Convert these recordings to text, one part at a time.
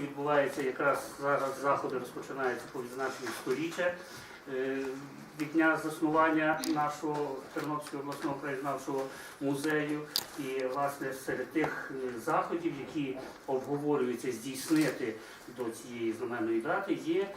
Відбувається якраз зараз заходи розпочинаються по відзначенню сторіччя е, від дня заснування нашого Тернопільського обласного краєзнавчого музею. І власне серед тих е, заходів, які обговорюються здійснити до цієї знаменної дати, є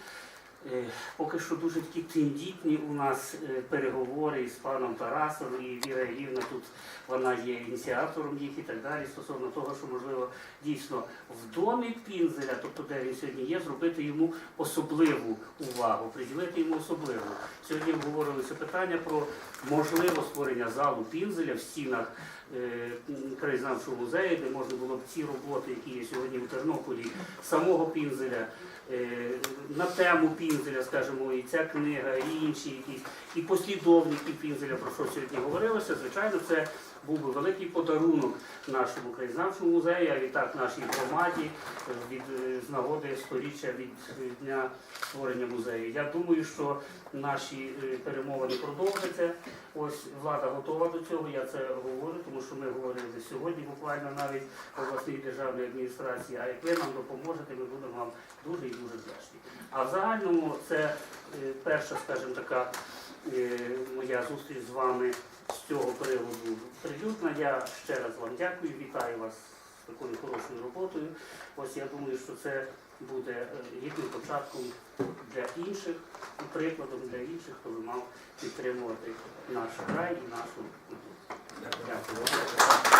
поки що дуже такі тендітні у нас е, переговори із паном Тарасом і Віра Ілівна тут вона є ініціатором їх і так далі, стосовно того, що можливо дійсно в домі Пінзеля, тобто де він сьогодні є, зробити йому особливу увагу, приділити йому особливу. Сьогодні обговорилися питання про можливе створення залу Пінзеля в стінах е, краєзнавчого музею, де можна було б ці роботи, які є сьогодні в Тернополі, самого Пінзеля, е, на тему Пінзеля, скажімо, і ця книга, і інші якісь, і послідовники Пінзеля, про що сьогодні говорилося, звичайно, це був би великий подарунок нашому краєзнавчому музею, а відтак нашій громаді від е, з нагоди сторіччя від е, дня створення музею. Я думаю, що наші е, перемовини продовжаться. Ось влада готова до цього. Я це говорю, тому що ми говорили сьогодні, буквально навіть обласній державній адміністрації. А як ви нам допоможете, ми будемо вам дуже і дуже вдячні. А в загальному це перша, скажімо, така моя зустріч з вами цього приводу прилюдна. Я ще раз вам дякую, вітаю вас з такою хорошою роботою. Ось я думаю, що це буде е, гідним початком для інших, і прикладом для інших, хто мав підтримувати наш край і нашу культуру. Дякую.